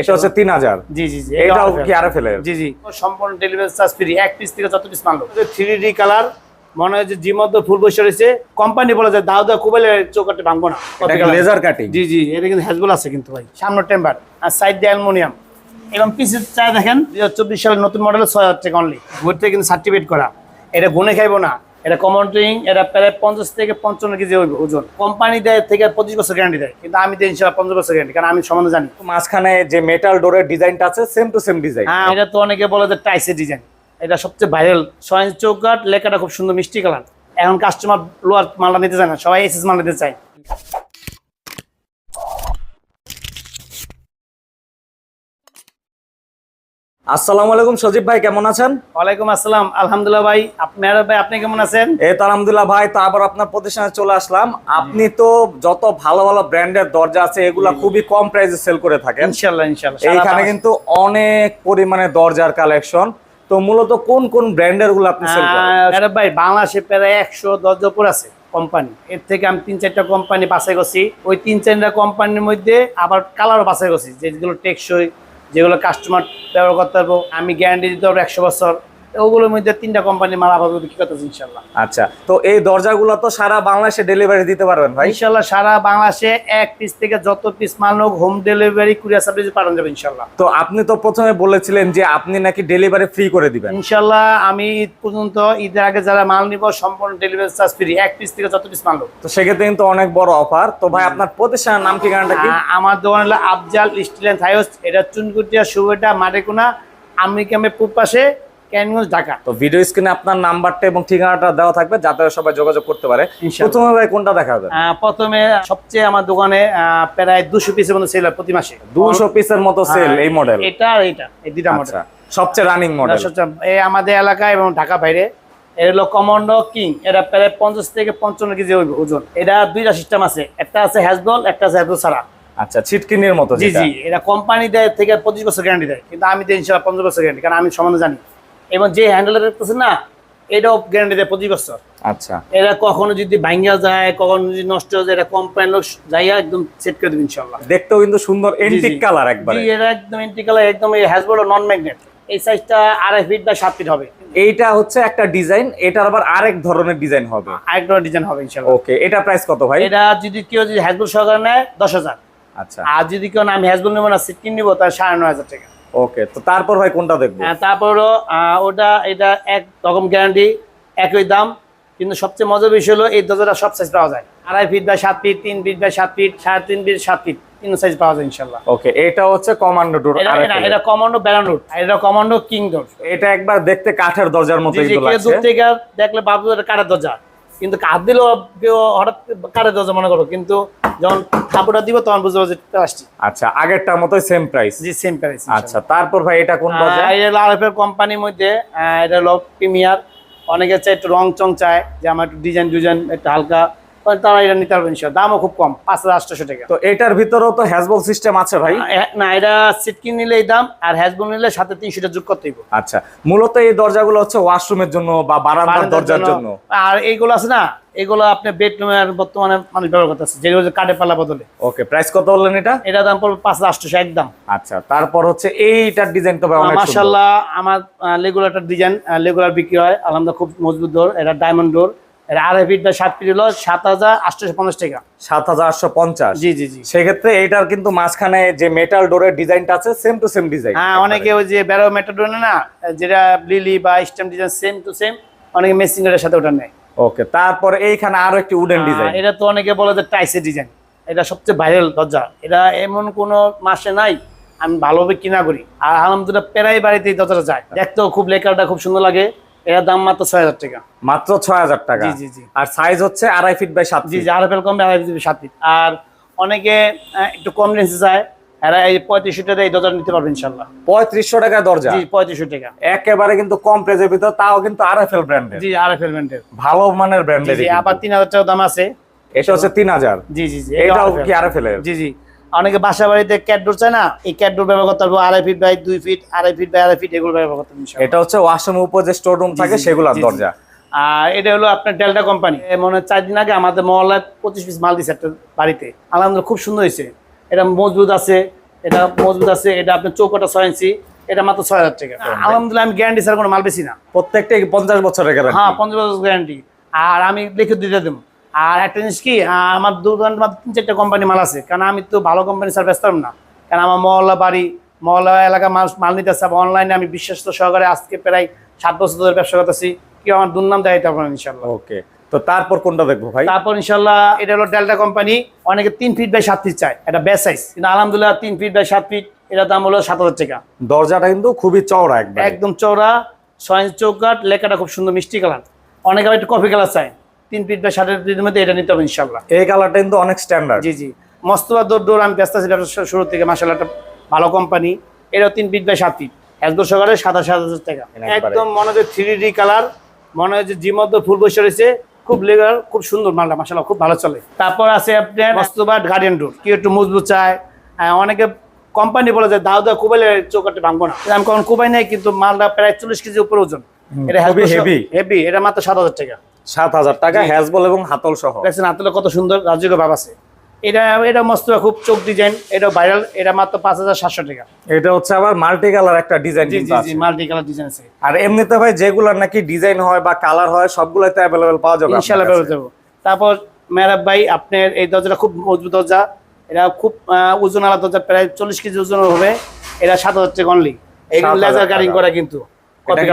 এটা হচ্ছে তিন হাজার। জি জি জি এটাও কি আরএফএল এর? জি জি। সম্পূর্ণ ডেলিভারি চার্জ ফ্রি এক পিস থেকে যত পিস ডি কালার মনে হয় যে জি মধ্যে ফুল বসে রয়েছে। কোম্পানি বলে যে দাও দাও কুবেলে চৌকাটে ভাঙবো না। লেজার কাটিং জি জি এটা কিন্তু হ্যাজবল আছে কিন্তু ভাই। সামনে টেম্বার আর সাইড দিয়ে অ্যালুমিনিয়াম এবং পিসের চাই দেখেন। চব্বিশ সালের নতুন মডেল ছয় হাজার টাকা অনলি ঘুরতে কিন্তু সার্টিফিকেট করা। এটা গুনে খাইবো না। এটা কমন্টিং এটা প্রায় পঞ্চাশ থেকে পঞ্চান্ন কেজি ওজন। কোম্পানি দেয় থেকে পঁচিশ বছর গ্যারান্টি দেয় কিন্তু আমি দিই ইনশাল্লাহ পঞ্চাশ বছর গ্যারান্টি কারণ আমি সম্বন্ধে জানি। মাঝখানে যে মেটাল ডোরের ডিজাইনটা আছে সেম টু সেম ডিজাইন হ্যাঁ এটা তো অনেকে বলে যে টাইসের ডিজাইন এটা সবচেয়ে ভাইরাল সয়েন্স চৌকাট লেখাটা খুব সুন্দর মিষ্টি কালার এখন কাস্টমার লোয়ার মালটা নিতে চায় না সবাই এসএস মাল নিতে চায়। আসসালামু আলাইকুম সজীব ভাই কেমন আছেন? ওয়ালাইকুম আসসালাম। আলহামদুলিল্লাহ ভাই আপনার ভাই আপনি কেমন আছেন? এই তো আলহামদুলিল্লাহ ভাই আপনার প্রতিষ্ঠানে চলে আসলাম। আপনি তো যত ভালো ভালো ব্র্যান্ডের দরজা আছে এগুলা খুবই কম প্রাইসে সেল করে থাকেন। ইনশাল্লাহ ইনশাল্লাহ। এইখানে কিন্তু অনেক পরিমাণে দরজার কালেকশন তো মূলত কোন কোন ব্র্যান্ডেরগুলো আপনি সেল করেন? ভাই বাংলাদেশে প্রায় একশো দশ উপর আছে কোম্পানি এর থেকে আমি তিন চারটা কোম্পানি বাছাই করছি। ওই তিন চারটা কোম্পানির মধ্যে আবার কালারও বাছাই করছি যেগুলো টেকসই যেগুলো কাস্টমার ব্যবহার করতে পারব আমি গ্যারান্টি দিতে পারব একশো বছর। ওগুলোর মধ্যে তিনটা কোম্পানি মাল আপাতত বিক্রি করতেছি ইনশাল্লাহ আচ্ছা তো এই দরজাগুলো তো সারা বাংলাদেশে ডেলিভারি দিতে পারবেন ভাই? ইনশাল্লাহ সারা বাংলাদেশে এক পিস থেকে যত পিস মাল হোক হোম ডেলিভারি কুরিয়ার সার্ভিস পাঠানো যাবে ইনশাল্লাহ তো আপনি তো প্রথমে বলেছিলেন যে আপনি নাকি ডেলিভারি ফ্রি করে দিবেন। ইনশাল্লাহ আমি ঈদ পর্যন্ত ঈদের আগে যারা মাল নিব সম্পূর্ণ ডেলিভারি চার্জ ফ্রি এক পিস থেকে যত পিস মাল হোক। তো সেক্ষেত্রে কিন্তু অনেক বড় অফার তো ভাই আপনার প্রতিষ্ঠানের নাম ঠিকানাটা কি? আমার দোকান হলো আফজাল স্টিল অ্যান্ড থাইওস এটা চুনকুটিয়া সুবেটা মাটিকুনা আমেরিকামে পূব পাশে। ক্যানগঞ্জ ঢাকা। তো ভিডিও স্ক্রিনে আপনার নাম্বারটা এবং ঠিকানাটা দেওয়া থাকবে যাতে সবাই যোগাযোগ করতে পারে। প্রথমে ভাই কোনটা দেখাবেন আহ, প্রথমে সবচেয়ে আমার দোকানে প্রায় দুশো পিসের মতো সেল হয় প্রতি মাসে। দুশো পিসের মতো সেল এই মডেল এটা আর এটা এই দুটা মডেল আচ্ছা সবচেয়ে রানিং মডেল এই আমাদের এলাকায় এবং ঢাকা বাইরে এর হলো কমান্ডো কিং এটা প্রায় পঞ্চাশ থেকে পঞ্চান্ন কেজি ওজন। এটা দুইটা সিস্টেম আছে একটা আছে হ্যাজবল একটা আছে ছাড়া। আচ্ছা ছিটকিনির মতো জি। জি এটা কোম্পানি দেয় থেকে পঁচিশ বছর গ্যারান্টি দেয় কিন্তু আমি ইনশাল্লাহ পঞ্চাশ বছর গ্যারান্টি কারণ আমি সম্বন্ধে জানি। এবং যে হ্যান্ডেল দেখতেছে না এটাও গ্যারান্টি দেয় পঁচিশ বছর। আচ্ছা। এটা কখনো যদি ভাঙ্গা যায় কখনো যদি নষ্ট হয়ে যায় এটা কোম্পানির লোক যাইয়া একদম সেট করে দেবে ইনশাল্লাহ দেখতেও কিন্তু সুন্দর এন্টিক কালার একবারে। এটা একদম এন্টিকালার একদম এই হ্যাজবল নন ম্যাগনেট এই সাইজটা আড়াই ফিট বা সাত ফিট হবে। এইটা হচ্ছে একটা ডিজাইন এটার আবার আরেক ধরনের ডিজাইন হবে। আরেক ধরনের ডিজাইন হবে ইনশাল্লাহ ওকে এটা প্রাইস কত ভাই? এটা যদি কেউ যদি হ্যাজবল সহকারে নেয় দশ হাজার। আচ্ছা। আর যদি কেউ না আমি হ্যাজবল নেব না সিটকিন নিবো তার সাড়ে নয় হাজার টাকা। ওকে তো তারপর ভাই কোনটা দেখব? হ্যাঁ, তারপরও আহ, ওটা এটা এক রকম গ্যারান্টি একই দাম কিন্তু সবচেয়ে মজার বিষয় হলো এই দরজাটা সব সাইজ পাওয়া যায়। আড়াই ফিট বাই সাত ফিট তিন ফিট বাই সাত ফিট সাড়ে তিন ফিট সাত ফিট তিন সাইজ পাওয়া যায় ইনশাল্লাহ। ওকে এটা হচ্ছে কমান্ডো ডোর এটা কমান্ডো ব্যারানুট আর এটা কমান্ডো কিং ডোর এটা একবার দেখতে কাঠের দরজার মতো দূর থেকে দেখলে বাবু এটা কাঠের দরজা। কিন্তু কাঠ দিলেও কেউ হঠাৎ কাঠের যায় মনে করো কিন্তু যখন থাপুটা দিব তখন বুঝতে পারছি আসছি। আচ্ছা আগেরটার মতো সেম প্রাইস জি সেম প্রাইস আচ্ছা তারপর ভাই এটা কোন বাজার? এটা কোম্পানির মধ্যে এটা হলো প্রিমিয়ার। অনেকে চাই একটু রং চং চায় যে আমার একটু ডিজাইন ডিজাইন একটু হালকা তারা এটা নিতে পারবেন দামও খুব কম পাঁচ হাজার আটশোশো টাকা। তো এটার ভিতরেও তো হ্যাজবল সিস্টেম আছে ভাই? না এটা সিটকি নিলে এই দাম আর হ্যাজবল নিলে সাথে তিনশোটা যোগ করতে আচ্ছা মূলত এই দরজাগুলো হচ্ছে ওয়াশরুমের জন্য বা বারান্দার দরজার জন্য। আর এইগুলো আছে না এগুলো আপনি বেডরুমে বর্তমানে মানুষ ব্যবহার করতেছে যেগুলো যে কাঠে পাল্লা বদলে। ওকে প্রাইস কত বললেন এটা? এটা দাম পড়বে পাঁচ আটশোশো একদম। আচ্ছা তারপর হচ্ছে এইটার ডিজাইন তো মার্শাল্লাহ আমার লেগুলারটার ডিজাইন লেগুলার বিক্রি হয়। আলহামদুলিল্লাহ খুব মজবুত ডোর এটা ডায়মন্ড ডোর আড়াই ফিট বা সাত ফিট হলো সাত হাজার আটশোশো পঞ্চাশ টাকা। সাত হাজার আটশো পঞ্চাশ। জি জি জি। সেক্ষেত্রে এইটার কিন্তু মাঝখানে যে মেটাল ডোরের ডিজাইনটা আছে সেম টু সেম ডিজাইন হ্যাঁ অনেকে ওই যে ব্যারো মেটাডোর না যেটা লিলি বা stem design same to same অনেকে মেসিংয়ের সাথে ওটা নেয়। ওকে তারপরে এইখানে আরও একটি উডেন ডিজাইন এটা তো অনেকে বলে যে টাইসের ডিজাইন এটা সবচেয়ে ভাইরাল দরজা। এটা এমন কোনো মাসে নাই আমি ভালোভাবে কিনা করি। আর আলহামদুলিল্লাহ প্রায় বাড়িতে এই দরজাটা যায়। দেখতেও খুব লেখাটা খুব সুন্দর লাগে। এটার দাম মাত্র ছয় হাজার টাকা। মাত্র ছয় হাজার টাকা। জি, জি। আর সাইজ হচ্ছে আড়াই ফিট বাই সাত জি ফিট জি আরএফএল কমবে আড়াই জিবি সাত ফিট আর অনেকে একটু কম রেঞ্জে চায় এরা এই পঁয়ত্রিশশো টাকা এই দরজা নিতে পারবে ইনশাল্লাহ পঁয়ত্রিশশো টাকা দরজা। জি পঁয়ত্রিশশো টাকা। একেবারে কিন্তু কম প্রাইজের ভিতর তাও কিন্তু আরএফএল ব্র্যান্ডের জি আরএফএল ব্র্যান্ডের ভালো মানের ব্র্যান্ডের জি আবার তিন হাজার টাকা দাম আছে। এটা হচ্ছে তিন হাজার। জি জি জি এটাও কি আরএফএল এর? জি জি। অনেকে বাসা বাড়িতে ক্যাটডোর চায় না এই ক্যাটডোর ব্যবহার করতে পারব আড়াই ফিট বাই দুই ফিট আড়াই ফিট বাই আড়াই ফিট এগুলো ব্যবহার করতে পারব এটা হচ্ছে ওয়াশরুমের উপর যে স্টোর রুম থাকে সেগুলোর। দরজা। আর এটা হলো আপনার ডেল্টা কোম্পানি মনে হয় চার দিন আগে আমাদের মহল্লায় পঁচিশ পিস মাল দিচ্ছে একটা বাড়িতে। আলহামদুলিল্লাহ খুব সুন্দর হয়েছে। এটা মজবুত আছে এটা মজবুত আছে এটা আপনার চৌকাটা ছয় ইঞ্চি এটা মাত্র ছয় হাজার টাকা। আলহামদুলিল্লাহ। আমি গ্যারান্টি ছাড়া কোনো মাল বেশি না। প্রত্যেকটা পঞ্চাশ বছরের গ্যারান্টি হ্যাঁ পঞ্চাশ বছর গ্যারান্টি আর আমি লিখে দিতে দেবো। আর একটা জিনিস কি আমার মাত্র তিন চারটা কোম্পানি মাল আছে। কারণ আমি তো ভালো কোম্পানি ছাড়া ব্যস্ত না। কারণ আমার মহল্লা বাড়ি মহল্লা এলাকা মাল মাল নিতে আসছে অনলাইনে আমি বিশ্বস্ত সহকারে আজকে প্রায় সাত বছর ধরে ব্যবসা করতেছি। কি আমার দুর্নাম দেখাইতে পারব ইনশাল্লাহ ওকে তো তারপর কোনটা দেখব ভাই? তারপর ইনশাল্লাহ এটা হলো ডেল্টা কোম্পানি অনেকে তিন ফিট বাই সাত ফিট চায়। এটা বেস্ট সাইজ কিন্তু আলহামদুলিল্লাহ তিন ফিট বাই সাত ফিট এটা দাম হলো সাত হাজার টাকা। দরজাটা কিন্তু খুবই চওড়া একদম একদম চওড়া ছয় ইঞ্চ চৌকাট লেখাটা খুব সুন্দর মিষ্টি কালার অনেকে আবার একটু কফি কালার চায়। তিন ফিট বা ষাটের ফিটের মধ্যে এটা নিতে হবে ইনশাল্লাহ এই কালারটা কিন্তু অনেক স্ট্যান্ডার্ড জি জি। মস্তবা দৌড় দৌড় আমি ব্যস্ত আছি ব্যবসা শুরু থেকে মাসাল একটা ভালো কোম্পানি এটাও তিন ফিট বাই সাত ফিট একদম সকালে সাতাশ হাজার টাকা। একদম মনে হয় থ্রি ডি কালার মনে হয় যে জিম মধ্যে ফুল বসে রয়েছে। খুব লেগার খুব সুন্দর মালটা মাসাল্লাহ খুব ভালো চলে। তারপর আছে আপনার মস্তবা গার্ডেন ডোর কি একটু মজবুত চায়। অনেকে কোম্পানি বলে যে দাও দাও কোবাইলে চৌকাটে ভাঙবো না। আমি কখন কোবাই নাই কিন্তু মালটা প্রায় চল্লিশ কেজি উপরে ওজন। এটা heavy। হেভি এটা মাত্র সাত হাজার টাকা। সাত হাজার টাকা হ্যাজবল এবং হাতল সহ। দেখছেন হাতলে কত সুন্দর ভাব আছে। এটা এটা মস্ত খুব চোখ ডিজাইন এটা ভাইরাল এটা মাত্র পাঁচ হাজার সাতশো টাকা। এটা হচ্ছে আবার মাল্টি কালার একটা ডিজাইন মাল্টি কালার ডিজাইন আছে। আর এমনিতে ভাই যেগুলোর নাকি ডিজাইন হয় বা কালার হয় সবগুলোতে অ্যাভেলেবেল পাওয়া যাবে ইনশাল্লাহ তারপর ভাই আপনার এই দরজাটা খুব মজবুত দরজা। এটা খুব ওজন আলা দরজা প্রায় চল্লিশ কেজি ওজন হবে। এটা সাত হাজার টাকা অনলি 7,000 লেজার কাটিং। করা কিন্তু।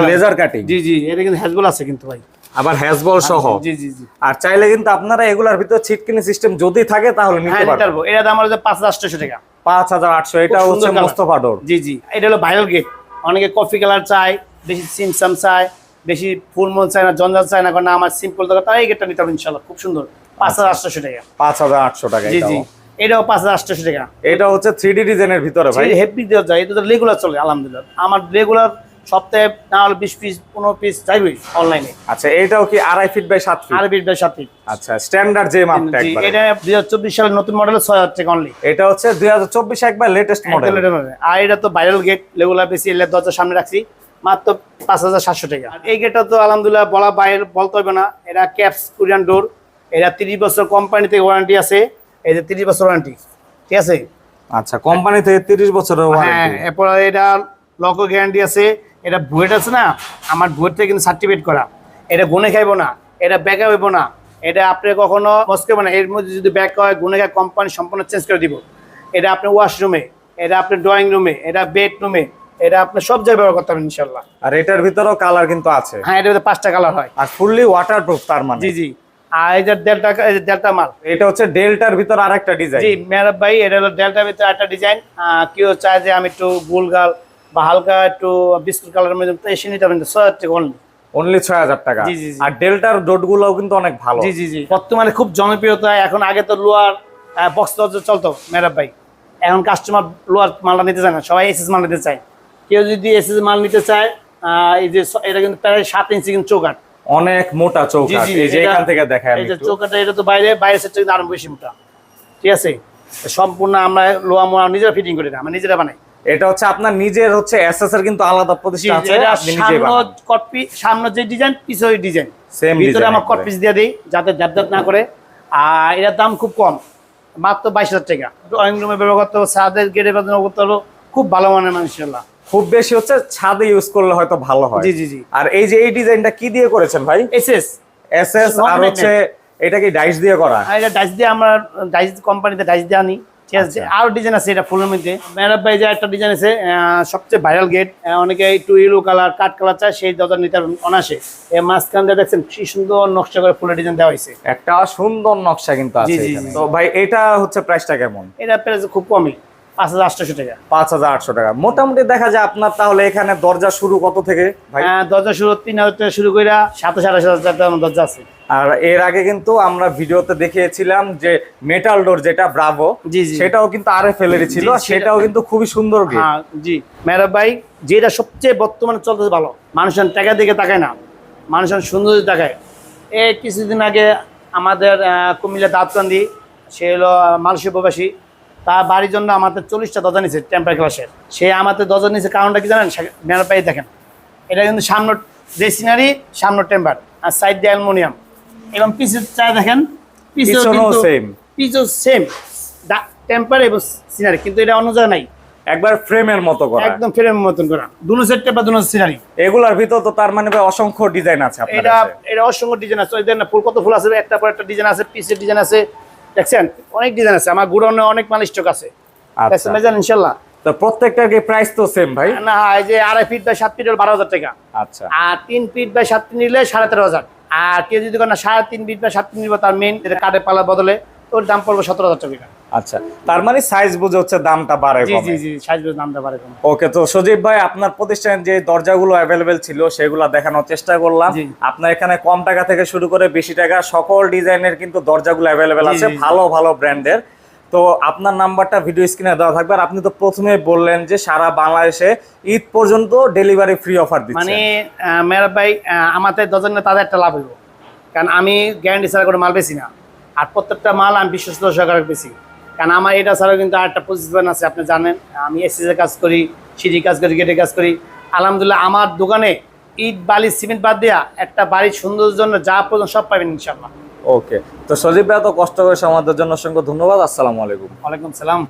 লেজার কাটিং জি জি এটা কিন্তু হ্যাজবল আছে কিন্তু ভাই। আবার হ্যাজবল সহ। জি জি জি। আর চাইলে কিন্তু আপনারা এগুলার ভিতর ছিটকিনি সিস্টেম যদি থাকে তাহলে হ্যাঁ নিতে নিতে পারবেন। পারব। এটা দাম হলো পাঁচ হাজার আটশোশো টাকা। পাঁচ হাজার আটশো এটা হচ্ছে মোস্তফা ডোর জি জি। এটা হলো ভাইরাল গেট অনেকে কফি কালার চায় বেশি সিমসাম চায় বেশি ফুলমন চায় না জঞ্জাল চায় না কারণ না, আমার সিম্পল দরকার তাই এই গেটটা নিতে হবে ইনশাল্লাহ খুব সুন্দর। পাঁচ হাজার আটশোশো টাকা। পাঁচ হাজার আটশো টাকা জি জি। এটাও পাঁচ হাজার আটশোশো টাকা। এটা হচ্ছে থ্রি ডি ডিজাইনের ভিতরে ভাই। হেভি দেওয়া যায় এটা তো রেগুলার চলে আলহামদুলিল্লাহ। আমার রেগুলার সপ্তাহে না হলে বিশ পিস পনেরো পিস অনলাইনে আচ্ছা এটাও কি আড়াই ফিট বাই সাত ফিট আর বিশ বাই সাত পিস আচ্ছা স্ট্যান্ডার্ড যে মাপটা এটা দুই হাজার চব্বিশ সালের নতুন মডেলের ছয় হাজার টাকা অনলি এটা হচ্ছে দুই হাজার চব্বিশ একবার লেটেস্ট মডেল আর এটা তো ভাইরাল গেট বেশি এলে দরজার সামনে রাখছি। মাত্র পাঁচ হাজার সাতশো টাকা। এই গেটটা তো আলহামদুলিল্লাহ বলা বাইরে বলতে হবে না। এটা ক্যাপস কোরিয়ান ডোর এটা তিরিশ বছর কোম্পানি থেকে ওয়ারেন্টি আছে। এই যে তিরিশ বছর ওয়ারেন্টি ঠিক আছে? আচ্ছা কোম্পানি থেকে তিরিশ বছরের হ্যাঁ ওয়ারেন্টি এরপর এটা লক গ্যারান্টি আছে। এটা বুয়েট আছে না আমার বুয়েট থেকে কিন্তু সার্টিফিকেট করা। এটা গুনে খাইবো না এটা ব্যাক হইব না। এটা আপনি কখনো মস্কেব না এর মধ্যে যদি ব্যাক হয় গুনে খায় কোম্পানি সম্পূর্ণ চেঞ্জ করে দিব। এটা আপনি ওয়াশরুমে এটা আপনি ড্রয়িং রুমে এটা বেডরুমে এটা আপনি সব জায়গায় ব্যবহার করতে পারেন ইনশাল্লাহ আর এটার ভিতরেও কালার কিন্তু আছে। হ্যাঁ এটা পাঁচটা কালার হয়। আর ফুললি ওয়াটারপ্রুফ তার মানে। জি জি। আর যে ডেল্টা ডেল্টা মাল। এটা হচ্ছে ডেল্টার ভিতর আরেকটা ডিজাইন জি মেহরাব ভাই এটা হলো ডেল্টার ভিতরে একটা ডিজাইন কেউ চায় যে আমি একটু গোলগাল বা হালকা একটু বিস্কুট কালারের মধ্যে এসে নিতে পারেন ছয় হাজার টাকা only। অনলি ছয় হাজার টাকা। জি, জি। আর ডেল্টার কিন্তু অনেক ভালো। জি জি জি। বর্তমানে খুব জনপ্রিয়তা এখন আগে তো লোয়ার বক্স দরজা চলতো মেহরাব ভাই। এখন কাস্টমার লোয়ার মালটা নিতে চায় না সবাই এসএস মাল নিতে চায়। কেউ যদি এসএস মাল নিতে চায় এই যে এটা কিন্তু প্রায় সাত ইঞ্চি কিন্তু চৌকাট অনেক মোটা এই যে এখান থেকে দেখায় এই যে চৌকাটা এটা তো বাইরে বাইরে সেটটা কিন্তু আরও বেশি মোটা। ঠিক আছে? সম্পূর্ণ আমরা লোয়া মোয়া নিজেরা ফিটিং করি না আমরা নিজেরা বানাই। এটা হচ্ছে আপনার নিজের হচ্ছে এসএস এর কিন্তু আলাদা জি, প্রতিষ্ঠান আছে আপনি সামনে বানান। কটপি সামনে যে ডিজাইন পিছনে ডিজাইন সেম ভিতরে আমার কট পিস দিয়ে দিই যাতে জাত না করে। আর এটার দাম খুব কম মাত্র বাইশ হাজার টাকা। ড্রয়িং রুমে ব্যবহার করতে হবে সাদের গেটে ব্যবহার করতে খুব ভালো মানের মানুষের খুব বেশি হচ্ছে ছাদে ইউজ করলে হয়তো ভালো হয়। জি জি জি। আর এই যে এই ডিজাইনটা কি দিয়ে করেছেন ভাই? এসএস এসএস আর। হচ্ছে এটা কি ডাইস দিয়ে করা? এটা ডাইস দিয়ে আমরা ডাইস কোম্পানিতে ডাইস দিয়ে আনি। ঠিক আছে? আচ্ছা। আরও ডিজাইন আছে এটা ফুলের মধ্যে। ভাই যে একটা ডিজাইন আছে সবচেয়ে ভাইরাল গেট অনেকে একটু ইয়েলো কালার কালার চায় সেই দরজা নিতে পারবেন অনাসে এই মাঝখান দিয়ে দেখছেন কি সুন্দর নকশা করে ফুলের ডিজাইন দেওয়া হয়েছে। একটা সুন্দর নকশা কিন্তু আছে। তো ভাই এটা হচ্ছে প্রাইসটা কেমন? এটা প্রাইস খুব কমই। পাঁচ হাজার আটশোশো টাকা। পাঁচ হাজার আটশো টাকা। মোটামুটি দেখা যায় আপনার তাহলে এখানে দরজা শুরু কত থেকে ভাই? দরজা শুরু তিন হাজার টাকা শুরু করে সাতাশ আঠাশ হাজার টাকা দরজা আছে। আর এর আগে কিন্তু আমরা ভিডিওতে দেখিয়েছিলাম যে মেটাল ডোর যেটা ব্রাভো। সেটাও কিন্তু আরে ছিল সেটাও কিন্তু খুবই সুন্দর হ্যাঁ জি। ভাই যেটা সবচেয়ে বর্তমানে চলতেছে ভালো মানুষজন টাকা দিকে তাকায় না। মানুষজন সুন্দর তাকায়। এই কিছুদিন আগে আমাদের কুমিল্লা দাঁতকান্দি সে হলো মালয়েশিয়া প্রবাসী। তার বাড়ির জন্য আমাদের চল্লিশটা দরজা নিচ্ছে টেম্পার ক্লাসের সে আমাদের দরজা নিচ্ছে কারণটা কি জানেন? মেহরাব ভাই দেখেন। এটা কিন্তু সামনে যে সিনারি সামনে টেম্পার আর সাইড দিয়ে অ্যালমোনিয়াম। এবং পিছে চায় দেখেন পিছনেও পিছও সেম টেম্পার এবং সিনারি কিন্তু এটা অন্য জায়গায় নাই। একবার ফ্রেমের মতো করা। একদম ফ্রেম মতন করা। দুনো সেট টেম্পার দুনো সিনারি এগুলার ভিতর তো তার মানে অসংখ্য ডিজাইন আছে আপনার এটা এটা অসংখ্য ডিজাইন আছে। ওই দেখেন ফুল কত ফুল আছে একটা পর একটা ডিজাইন আছে পিসের ডিজাইন আছে। দেখছেন? অনেক ডিজাইন আছে। আমার গুড়নে অনেক মাল স্টক আছে। আচ্ছা। মেজান ইনশাল্লাহ। তো প্রত্যেকটার প্রাইস তো সেম ভাই? না এই যে আড়াই ফিট বাই সাত ফিট হল বারো হাজার টাকা। আচ্ছা। আর তিন ফিট বাই সাত ফিট নিলে সাড়ে তেরো হাজার। আর কেউ যদি না সাড়ে তিন ফিট বাই সাত ফিট নিব তার মেন কাঠের পালার বদলে ওর দাম পড়বে সতেরো হাজার টাকা। আচ্ছা তার মানে সাইজ বুঝে হচ্ছে দামটা বাড়ে জি জি জি সাইজ বেশ দামটা কম। ওকে তো সজীব ভাই আপনার প্রতিষ্ঠানে যে দরজাগুলো অ্যাভেলেবেল ছিল সেগুলো দেখানোর চেষ্টা করলাম। আপনার এখানে কম টাকা থেকে শুরু করে বেশি টাকা সকল ডিজাইনের কিন্তু দরজাগুলো অ্যাভেলেবেল আছে। ভালো ভালো ব্র্যান্ডের। তো আপনার নাম্বারটা ভিডিও স্ক্রিনে দেওয়া থাকবে। আর আপনি তো প্রথমে বললেন যে সারা বাংলাদেশে ঈদ পর্যন্ত ডেলিভারি ফ্রি অফার মানে আহ, মেয়ের ভাই আমাদের দশজন তাদের একটা লাভ হইব। কারণ আমি গ্যারান্টি ছাড়া করে মাল বেশি না। আর প্রত্যেকটা মাল আমি বিশ্বস্ত সহকারে বেশি কারণ আমার এটা ছাড়াও কিন্তু আরেকটা পজিশন আছে আপনি জানেন। আমি এসিসের কাজ করি সিঁড়ি কাজ করি গেটে কাজ করি। আলহামদুলিল্লাহ আমার দোকানে ইট বালি সিমেন্ট বাদ দেওয়া একটা বাড়ির সুন্দর জন্য যা প্রয়োজন সব পাবেন ইনশাল্লাহ ওকে তো সজীব ভাই তো কষ্ট করে আমাদের জন্য অসংখ্য ধন্যবাদ। আসসালামু আলাইকুম। ওয়ালাইকুম সালাম